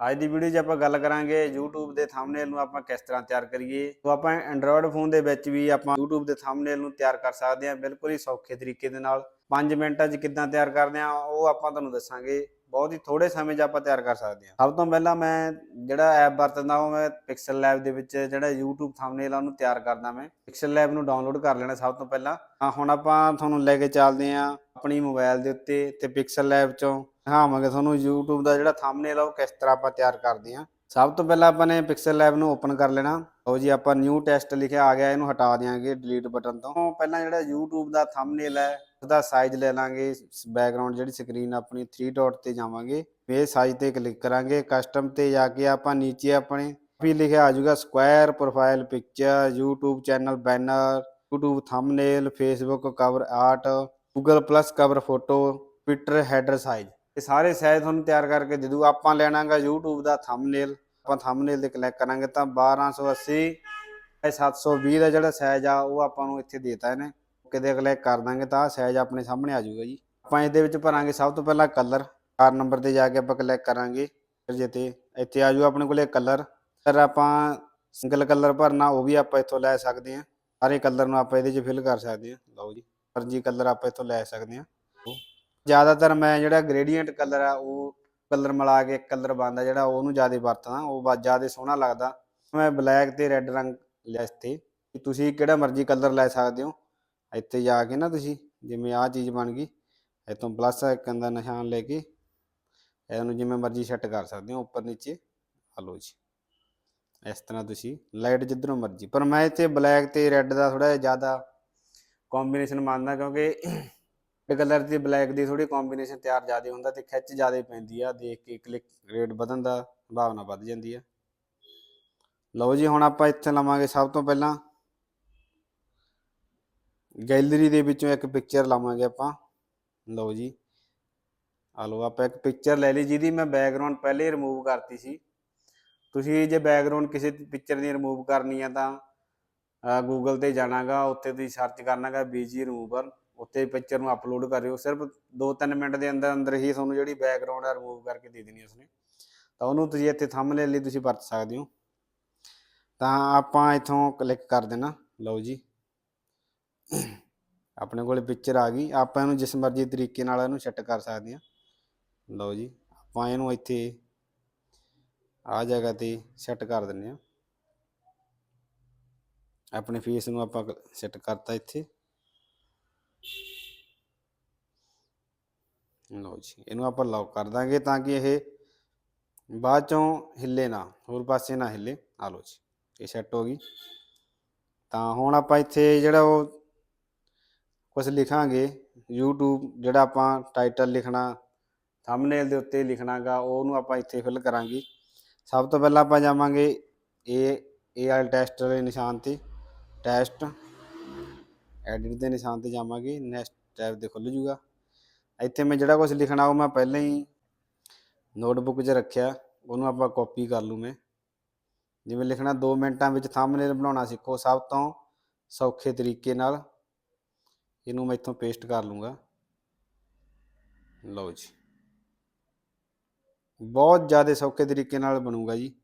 ਅੱਜ ਦੀ ਵੀਡੀਓ 'ਚ ਆਪਾਂ ਗੱਲ ਕਰਾਂਗੇ YouTube ਦੇ ਥੰਬਨੇਲ ਨੂੰ ਆਪਾਂ ਕਿਸ ਤਰ੍ਹਾਂ ਤਿਆਰ ਕਰੀਏ। ਤੋਂ ਆਪਾਂ Android ਫੋਨ ਦੇ ਵਿੱਚ ਵੀ ਆਪਾਂ YouTube ਦੇ ਥੰਬਨੇਲ ਨੂੰ ਤਿਆਰ ਕਰ ਸਕਦੇ ਹਾਂ ਬਿਲਕੁਲ ਹੀ ਸੌਖੇ ਤਰੀਕੇ ਦੇ ਨਾਲ। 5 ਮਿੰਟਾਂ 'ਚ ਕਿੱਦਾਂ ਤਿਆਰ ਕਰਦੇ ਹਾਂ, ਉਹ ਆਪਾਂ ਤੁਹਾਨੂੰ ਦੱਸਾਂਗੇ। ਬਹੁਤ ਹੀ ਥੋੜੇ ਸਮੇਂ 'ਚ ਆਪਾਂ ਤਿਆਰ ਕਰ ਸਕਦੇ ਹਾਂ। ਸਭ ਤੋਂ ਪਹਿਲਾਂ ਮੈਂ ਜਿਹੜਾ ਐਪ ਵਰਤਦਾ ਉਹ ਮੈਂ Pixel Lab ਦੇ ਵਿੱਚ ਜਿਹੜਾ YouTube ਥੰਬਨੇਲ ਆ, ਉਹਨੂੰ ਤਿਆਰ ਕਰਦਾ ਮੈਂ। ਪਿਕਸਲ Lab ਨੂੰ ਡਾਊਨਲੋਡ ਕਰ ਲੈਣਾ ਸਭ ਤੋਂ ਪਹਿਲਾਂ। ਹਾਂ, ਹੁਣ ਆਪਾਂ ਤੁਹਾਨੂੰ ਲੈ ਕੇ ਚੱਲਦੇ ਹਾਂ ਆਪਣੀ ਮੋਬਾਈਲ ਦੇ ਉੱਤੇ ਤੇ ਪਿਕਸਲ ਲੈਬ ਚੋਂ ਦਿਖਾਵਾਂਗੇ ਤੁਹਾਨੂੰ YouTube ਦਾ ਜਿਹੜਾ ਥੰਬਨੇਲ ਆ, ਉਹ ਕਿਸ ਤਰ੍ਹਾਂ ਆਪਾਂ ਤਿਆਰ ਕਰਦੇ ਹਾਂ। ਸਭ ਤੋਂ ਪਹਿਲਾਂ ਆਪਾਂ ਨੇ ਪਿਕਸਲ ਲੈਬ ਨੂੰ ਓਪਨ ਕਰ ਲੈਣਾ। ਲਓ ਜੀ, ਆਪਾਂ ਨਿਊ ਟੈਸਟ ਲਿਖਿਆ ਆ ਗਿਆ, ਇਹਨੂੰ ਹਟਾ ਦਿਆਂਗੇ ਡਿਲੀਟ ਬਟਨ ਤੋਂ। ਪਹਿਲਾਂ ਜਿਹੜਾ YouTube ਦਾ ਥੰਬਨੇਲ ਹੈ ਉਹਦਾ ਸਾਈਜ਼ ਲੈ ਲਾਂਗੇ ਬੈਕਗ੍ਰਾਉਂਡ ਜਿਹੜੀ ਸਕਰੀਨ ਆਪਣੀ 3 ਡਾਟ ਤੇ ਜਾਵਾਂਗੇ। ਫੇਰ ਸਾਈਜ਼ ਤੇ ਕਲਿੱਕ ਕਰਾਂਗੇ ਕਸਟਮ ਤੇ ਜਾ ਕੇ ਆਪਾਂ ਨੀਚੇ ਆਪਣੇ ਵੀ ਲਿਖਿਆ ਆ ਜਾਊਗਾ square profile picture YouTube channel banner YouTube thumbnail Facebook cover art Google plus cover photo Twitter header size ਇਹ ਸਾਰੇ ਸਾਈਜ਼ ਤੁਹਾਨੂੰ ਤਿਆਰ ਕਰਕੇ ਦੇ ਦੂ ਆਪਾਂ ਲੈਣਾਗਾ YouTube ਦਾ ਥੰਬਨੇਲ ਆਪਾਂ ਥੰਬਨੇਲ ਤੇ ਕਲਿੱਕ ਕਰਾਂਗੇ ਤਾਂ 1280 ਇਹ 720 ਦਾ ਜਿਹੜਾ ਸਾਈਜ਼ ਆ, ਉਹ ਆਪਾਂ ਨੂੰ ਇੱਥੇ ਦੇਤਾ ਇਹਨੇ। ਕਿਤੇ ਕਲਿੱਕ ਕਰ ਦਾਂਗੇ ਤਾਂ ਸਾਈਜ਼ ਆਪਣੇ ਸਾਹਮਣੇ ਆ ਜਾਊਗਾ ਜੀ। ਆਪਾਂ ਇਹਦੇ ਵਿੱਚ ਭਰਾਂਗੇ ਸਭ ਤੋਂ ਪਹਿਲਾਂ ਕਲਰ 4 ਨੰਬਰ ਤੇ ਜਾ ਕੇ ਆਪਾਂ ਕਲੈਕਟ ਕਰਾਂਗੇ। ਫਿਰ ਜੇ ਤੇ ਇੱਥੇ ਆ ਜਾਊ ਆਪਣੇ ਕੋਲੇ ਕਲਰ ਫਿਰ ਆਪਾਂ ਸਿੰਗਲ ਕਲਰ ਭਰਨਾ, ਉਹ ਵੀ ਆਪਾਂ ਇੱਥੋਂ ਲੈ ਸਕਦੇ ਹਾਂ। ਸਾਰੇ ਕਲਰ ਨੂੰ ਆਪਾਂ ਇਹਦੇ 'ਚ ਫਿਲ ਕਰ ਸਕਦੇ ਹਾਂ। ਲਓ ਜੀ, ਫਰਜੀ ਕਲਰ ਆਪਾਂ ਇੱਥੋਂ ਲੈ ਸਕਦੇ ਹਾਂ। ਜ਼ਿਆਦਾਤਰ ਮੈਂ ਜਿਹੜਾ ਗ੍ਰੇਡੀਐਂਟ ਕਲਰ ਆ, ਉਹ ਕਲਰ ਮਿਲਾ ਕੇ ਕਲਰ ਬਣਦਾ ਜਿਹੜਾ ਉਹਨੂੰ ਜ਼ਿਆਦਾ ਵਰਤਦਾ। ਉਹ ਜ਼ਿਆਦਾ ਸੋਹਣਾ ਲੱਗਦਾ। ਮੈਂ ਬਲੈਕ ਤੇ ਰੈੱਡ ਰੰਗ ਲਿਆ ਇੱਥੇ। ਤੁਸੀਂ ਕਿਹੜਾ ਮਰਜ਼ੀ ਕਲਰ ਲੈ ਸਕਦੇ ਹੋ। ਇੱਥੇ ਜਾ ਕੇ ਨਾ ਤੁਸੀਂ, ਜਿਵੇਂ ਆਹ ਚੀਜ਼ ਬਣ ਗਈ, ਇੱਥੋਂ ਪਲੱਸ ਆਈਕਨ ਦਾ ਨਿਸ਼ਾਨ ਲੈ ਕੇ, ਇਹਨੂੰ ਜਿਵੇਂ ਮਰਜ਼ੀ ਸੈੱਟ ਕਰ ਸਕਦੇ ਹੋ, ਉੱਪਰ ਨੀਚੇ ਆ ਲਓ ਜੀ। ਇਸ ਤਰ੍ਹਾਂ ਤੁਸੀਂ ਲਾਈਟ ਜਿੱਧਰੋਂ ਮਰਜ਼ੀ, ਪਰ ਮੈਂ ਇੱਥੇ ਬਲੈਕ ਤੇ ਰੈੱਡ ਦਾ ਥੋੜਾ ਜ਼ਿਆਦਾ ਕੰਬੀਨੇਸ਼ਨ ਮੰਨਦਾ ਕਿਉਂਕਿ ਰੈੱਡ ਕਲਰ ਤੇ ਬਲੈਕ ਦੀ ਥੋੜੀ ਕੰਬੀਨੇਸ਼ਨ ਤਿਆਰ ਜ਼ਿਆਦਾ ਹੁੰਦਾ ਤੇ ਖਿੱਚ ਜ਼ਿਆਦਾ ਪੈਂਦੀ ਆ, ਦੇਖ ਕੇ ਕਲਿੱਕ ਰੇਟ ਵਧਣ ਦਾ ਸੰਭਾਵਨਾ ਵੱਧ ਜਾਂਦੀ ਆ। ਲਓ ਜੀ, ਹੁਣ ਆਪਾਂ ਇੱਥੇ ਲਵਾਂਗੇ ਸਭ ਤੋਂ ਪਹਿਲਾਂ ਗੈਲਰੀ ਦੇ ਵਿੱਚੋਂ ਇੱਕ ਪਿਕਚਰ ਲਾਵਾਂਗੇ ਆਪਾਂ। ਲਓ ਜੀ। ਆ ਲਓ, ਆਪਾਂ ਇੱਕ ਪਿਕਚਰ ਲੈ ਲਈ, ਜਿਹਦੀ ਮੈਂ ਬੈਕਗ੍ਰਾਉਂਡ ਪਹਿਲੇ ਰਿਮੂਵ ਕਰਤੀ ਸੀ। ਤੁਸੀਂ ਜੇ ਬੈਕਗ੍ਰਾਉਂਡ ਕਿਸੇ ਪਿਕਚਰ ਦੀ ਰਿਮੂਵ ਕਰਨੀ ਆ ਤਾਂ ਗੂਗਲ ਤੇ ਜਾਣਾਗਾ, ਉੱਥੇ ਤੁਸੀਂ ਸਰਚ ਕਰਨਾਗਾ ਬੀਜੀ ਰਿਮੂਵਰ ਉੱਤੇ ਪਿਕਚਰ ਨੂੰ ਅਪਲੋਡ ਕਰਿਓ। ਸਿਰਫ 2-3 ਮਿੰਟ ਦੇ ਅੰਦਰ ਅੰਦਰ ਹੀ ਤੁਹਾਨੂੰ ਜਿਹੜੀ ਬੈਕਗ੍ਰਾਉਂਡ ਆ ਰਿਮੂਵ ਕਰਕੇ ਦੇ ਦੇਣੀ ਉਸਨੇ। ਤਾਂ ਉਹਨੂੰ ਤੁਸੀਂ ਇੱਥੇ ਥੰਬਨੇਲ ਲਈ ਤੁਸੀਂ ਵਰਤ ਸਕਦੇ ਹੋ। ਤਾਂ ਆਪਾਂ ਇੱਥੋਂ ਕਲਿੱਕ ਕਰ ਦੇਣਾ। ਲਓ ਜੀ। ਆਪਣੇ ਕੋਲੇ ਪਿਕਚਰ ਆ ਗਈ। ਆਪਾਂ ਇਹਨੂੰ ਜਿਸ ਮਰਜ਼ੀ ਤਰੀਕੇ ਨਾਲ ਇਹਨੂੰ ਸੈੱਟ ਕਰ ਸਕਦੇ ਹਾਂ। ਲਓ ਜੀ, ਆਪਾਂ ਇਹਨੂੰ ਇੱਥੇ ਆ ਜਗ੍ਹਾ ਤੇ ਸੈੱਟ ਕਰ ਦਿੰਨੇ ਆ ਆਪਣੇ ਫੇਸ ਨੂੰ ਆਪਾਂ ਸੈੱਟ ਕਰਤਾ ਇੱਥੇ। ਲਓ ਜੀ, ਇਹਨੂੰ ਆਪਾਂ ਲੌਕ ਕਰ ਦਾਂਗੇ ਤਾਂ ਕਿ ਇਹ ਬਾਅਦ ਚੋਂ ਹਿੱਲੇ ਨਾ, ਹੋਰ ਪਾਸੇ ਨਾ ਹਿੱਲੇ। ਆ ਲਓ ਜੀ, ਇਹ ਸੈੱਟ ਹੋ ਗਈ। ਤਾਂ ਹੁਣ ਆਪਾਂ ਇੱਥੇ ਜਿਹੜਾ ਉਹ ਕੁਝ ਲਿਖਾਂਗੇ। YouTube ਜਿਹੜਾ ਆਪਾਂ ਟਾਈਟਲ ਲਿਖਣਾ ਥੰਬਨੇਲ ਦੇ ਉੱਤੇ ਲਿਖਣਾਗਾ, ਉਹਨੂੰ ਆਪਾਂ ਇੱਥੇ ਫਿਲ ਕਰਾਂਗੇ। ਸਭ ਤੋਂ ਪਹਿਲਾਂ ਆਪਾਂ ਜਾਵਾਂਗੇ ਇਹ ਇਹ ਵਾਲੇ ਟੈਸਟ ਦੇ ਨਿਸ਼ਾਨ ਤੇ। ਟੈਸਟ ਐਡਿਟ ਦੇ ਨਿਸ਼ਾਨ ਤੇ ਜਾਵਾਂਗੇ। ਨੈਕਸਟ ਟੈਬ ਦੇ ਖੁੱਲ ਜੂਗਾ। ਇੱਥੇ ਮੈਂ ਜਿਹੜਾ ਕੁਝ ਲਿਖਣਾ, ਉਹ ਮੈਂ ਪਹਿਲਾਂ ਹੀ ਨੋਟਬੁੱਕ 'ਚ ਰੱਖਿਆ। ਉਹਨੂੰ ਆਪਾਂ ਕਾਪੀ ਕਰ ਲੂ ਮੈਂ। ਜਿਵੇਂ ਲਿਖਣਾ 2 ਮਿੰਟਾਂ ਵਿੱਚ ਥੰਬਨੇਲ ਬਣਾਉਣਾ ਸਿੱਖੋ। ਸਭ ਤੋਂ ਸੌਖੇ ਤਰੀਕੇ ਨਾਲ। ਇਹਨੂੰ ਮੈਂ ਇੱਥੋਂ ਪੇਸਟ ਕਰ ਲੂੰਗਾ ਲਓ ਜੀ। ਬਹੁਤ ਜ਼ਿਆਦਾ ਸੌਖੇ ਤਰੀਕੇ ਨਾਲ ਬਣੂਗਾ ਜੀ।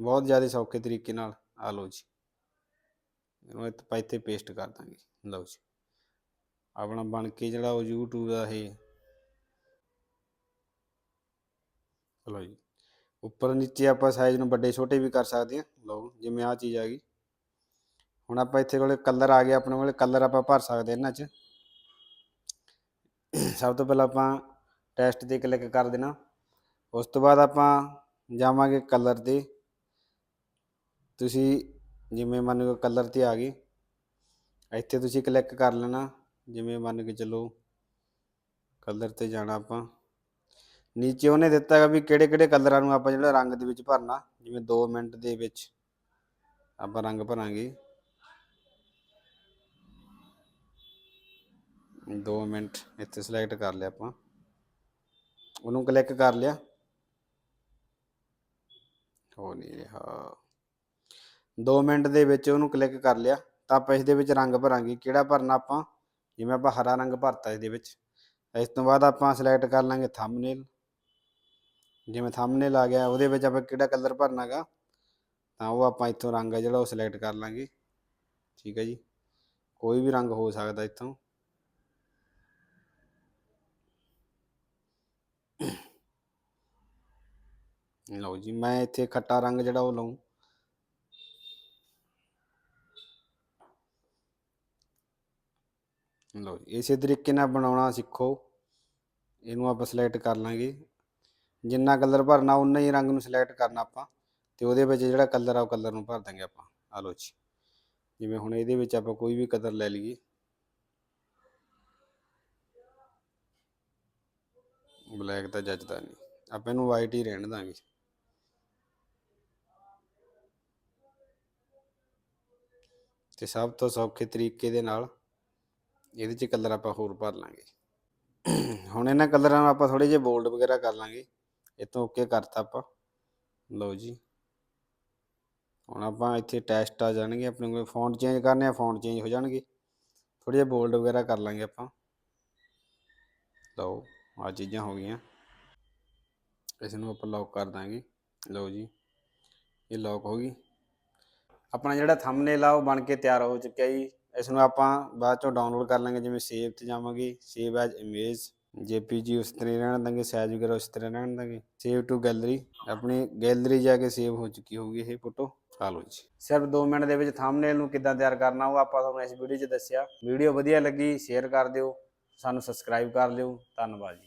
ਬਹੁਤ ਜ਼ਿਆਦਾ ਸੌਖੇ ਤਰੀਕੇ ਨਾਲ। ਆ ਲਓ ਜੀ। ਇਹਨੂੰ ਇੱਥੇ ਇੱਥੇ ਪੇਸਟ ਕਰ ਦਾਂਗੇ। ਲਓ ਜੀ। ਆਪਣਾ ਬਣ ਕੇ ਜਿਹੜਾ ਉਹ YouTube ਦਾ ਇਹ ਲਓ ਜੀ। ਉੱਪਰ ਨੀਚੇ ਆਪਾਂ ਸਾਈਜ਼ ਨੂੰ ਵੱਡੇ ਛੋਟੇ ਵੀ ਕਰ ਸਕਦੇ ਹਾਂ। ਲਓ, ਜਿਵੇਂ ਆਹ ਚੀਜ਼ ਆ ਗਈ। ਹੁਣ ਆਪਾਂ ਇੱਥੇ ਕੋਲੇ ਕਲਰ ਆ ਗਿਆ, ਆਪਣੇ ਕੋਲੇ ਕਲਰ ਆਪਾਂ ਭਰ ਸਕਦੇ ਇਹਨਾਂ 'ਚ। ਸਭ ਤੋਂ ਪਹਿਲਾਂ ਆਪਾਂ ਟੈਸਟ ਤੇ ਕਲਿੱਕ ਕਰ ਦੇਣਾ। ਉਸ ਤੋਂ ਬਾਅਦ ਆਪਾਂ ਜਾਵਾਂਗੇ ਕਲਰ ਤੇ। ਤੁਸੀਂ ਜਿਵੇਂ ਮੰਨ ਲਓ ਕਲਰ ਤੇ ਆ ਗਏ। ਇੱਥੇ ਤੁਸੀਂ ਕਲਿੱਕ ਕਰ ਲੈਣਾ, ਜਿਵੇਂ ਮੰਨ ਕੇ ਚੱਲੋ ਕਲਰ ਤੇ ਜਾਣਾ ਆਪਾਂ। ਨੀਚੇ ਉਹਨੇ ਦਿੱਤਾ ਹੈਗਾ ਵੀ ਕਿਹੜੇ ਕਿਹੜੇ ਕਲਰਾਂ ਨੂੰ ਆਪਾਂ ਜਿਹੜਾ ਰੰਗ ਦੇ ਵਿੱਚ ਭਰਨਾ, ਜਿਵੇਂ 2 ਮਿੰਟ ਦੇ ਵਿੱਚ ਆਪਾਂ ਰੰਗ ਭਰਾਂਗੇ। 2 ਮਿੰਟ ਇੱਥੇ ਸਿਲੈਕਟ ਕਰ ਲਿਆ ਆਪਾਂ। ਉਹਨੂੰ ਕਲਿੱਕ ਕਰ ਲਿਆ। ਹੋ ਨਹੀਂ ਰਿਹਾ। 2 ਮਿੰਟ ਦੇ ਵਿੱਚ ਉਹਨੂੰ ਕਲਿੱਕ ਕਰ ਲਿਆ। ਤਾਂ ਆਪਾਂ ਇਸ ਦੇ ਵਿੱਚ ਰੰਗ ਭਰਾਂਗੇ। ਕਿਹੜਾ ਭਰਨਾ ਆਪਾਂ? ਜਿਵੇਂ ਆਪਾਂ ਹਰਾ ਰੰਗ ਭਰਤਾ ਇਸ ਦੇ ਵਿੱਚ ਇਸ ਤੋਂ ਬਾਅਦ ਆਪਾਂ ਸਿਲੈਕਟ ਕਰ ਲਾਂਗੇ ਥੰਬਨੇਲ ਜਿਵੇਂ ਥੰਬਨੇਲ ਆ ਗਿਆ, ਉਹਦੇ ਵਿੱਚ ਆਪਾਂ ਕਿਹੜਾ ਕਲਰ ਭਰਨਾਗਾ ਤਾਂ ਉਹ ਆਪਾਂ ਇੱਥੋਂ ਰੰਗ ਹੈ ਜਿਹੜਾ ਉਹ ਸਿਲੈਕਟ ਕਰ ਲਾਂਗੇ। ਠੀਕ ਹੈ ਜੀ। ਕੋਈ ਵੀ ਰੰਗ ਹੋ ਸਕਦਾ ਇੱਥੋਂ। ਲਓ ਜੀ, ਮੈਂ ਇੱਥੇ ਖੱਟਾ ਰੰਗ ਜਿਹੜਾ ਉਹ ਲਵਾਂ ਲਓ ਜੀ, ਇਸੇ ਤਰੀਕੇ ਨਾਲ ਬਣਾਉਣਾ ਸਿੱਖੋ। ਇਹਨੂੰ ਆਪਾਂ ਸਿਲੈਕਟ ਕਰ ਲਾਂਗੇ। ਜਿੰਨਾ ਕਲਰ ਭਰਨਾ ਉਨਾ ਹੀ ਰੰਗ ਨੂੰ ਸਿਲੈਕਟ ਕਰਨਾ ਆਪਾਂ। ਤੇ ਉਹਦੇ ਵਿੱਚ ਜਿਹੜਾ ਕਲਰ ਆ, ਉਹ ਕਲਰ ਨੂੰ ਭਰ ਦਾਂਗੇ ਆਪਾਂ। ਆ ਲਓ ਜੀ। ਜਿਵੇਂ ਹੁਣ ਇਹਦੇ ਵਿੱਚ ਆਪਾਂ ਕੋਈ ਵੀ ਕਲਰ ਲੈ ਲਈਏ। ਬਲੈਕ ਤਾਂ ਜੱਜਦਾ ਨਹੀਂ ਆਪਾਂ ਇਹਨੂੰ ਵਾਈਟ ਹੀ ਰਹਿਣ ਦਾਂਗੇ। ਤੇ ਸਭ ਤੋਂ ਸੌਖੇ ਤਰੀਕੇ ਦੇ ਨਾਲ ਇਹਦੇ 'ਚ ਕਲਰ ਆਪਾਂ ਹੋਰ ਭਰ ਲਾਂਗੇ। ਹੁਣ ਇਹਨਾਂ ਕਲਰਾਂ ਨੂੰ ਆਪਾਂ ਥੋੜੇ ਜਿਹੇ ਬੋਲਡ ਵਗੈਰਾ ਕਰ ਲਾਂਗੇ। ਇਹ ਤੋਂ ਓਕੇ ਕਰਤਾ ਆਪਾਂ। ਲਓ ਜੀ। ਹੁਣ ਆਪਾਂ ਇੱਥੇ ਟੈਸਟ ਆ ਜਾਣਗੇ। ਆਪਣੇ ਕੋਲ ਫੌਂਟ ਚੇਂਜ ਕਰਨੇ ਆ ਫੌਂਟ ਚੇਂਜ ਹੋ ਜਾਣਗੇ। ਥੋੜੇ ਜਿਹੇ ਬੋਲਡ ਵਗੈਰਾ ਕਰ ਲਾਂਗੇ ਆਪਾਂ। ਲਓ ਆ ਚੀਜ਼ਾਂ ਹੋ ਗਈਆਂ। ਇਸ ਨੂੰ ਆਪਾਂ ਲੌਕ ਕਰ ਦਾਂਗੇ। ਲਓ ਜੀ। ਇਹ ਲੌਕ ਹੋ ਗਈ। ਆਪਣਾ ਜਿਹੜਾ ਥੰਬਨੇਲ ਆ ਉਹ ਬਣ ਕੇ ਤਿਆਰ ਹੋ ਚੁੱਕਿਆ ਜੀ। ਇਸ ਨੂੰ ਆਪਾਂ ਬਾਅਦ ਚੋਂ ਡਾਊਨਲੋਡ ਕਰ ਲਾਂਗੇ, ਜਿਵੇਂ ਸੇਵ ਤੇ ਜਾਵਾਂਗੇ। ਸੇਵ ਐਜ਼ ਇਮੇਜ ਜੇਪੀਜੀ ਉਸ ਤਰ੍ਹਾਂ ਹੀ ਰਹਿਣ ਦਾਂਗੇ ਸਾਈਜ਼ ਵਗੈਰਾ ਉਸ ਤਰ੍ਹਾਂ ਰਹਿਣ ਦਾਂਗੇ। ਸੇਵ ਟੂ ਗੈਲਰੀ ਆਪਣੀ ਗੈਲਰੀ ਜਾ ਕੇ ਸੇਵ ਹੋ ਚੁੱਕੀ ਹੋਊਗੀ ਇਹ ਫੋਟੋ ਆ ਲਓ ਜੀ। ਸਿਰਫ 2 ਮਿੰਟ ਦੇ ਵਿੱਚ ਥੰਬਨੇਲ ਨੂੰ ਕਿੱਦਾਂ ਤਿਆਰ ਕਰਨਾ, ਉਹ ਆਪਾਂ ਤੁਹਾਨੂੰ ਇਸ ਵੀਡੀਓ 'ਚ ਦੱਸਿਆ। ਵੀਡੀਓ ਵਧੀਆ ਲੱਗੀ ਸ਼ੇਅਰ ਕਰ ਦਿਓ, ਸਾਨੂੰ ਸਬਸਕ੍ਰਾਈਬ ਕਰ ਲਿਓ ਧੰਨਵਾਦ ਜੀ।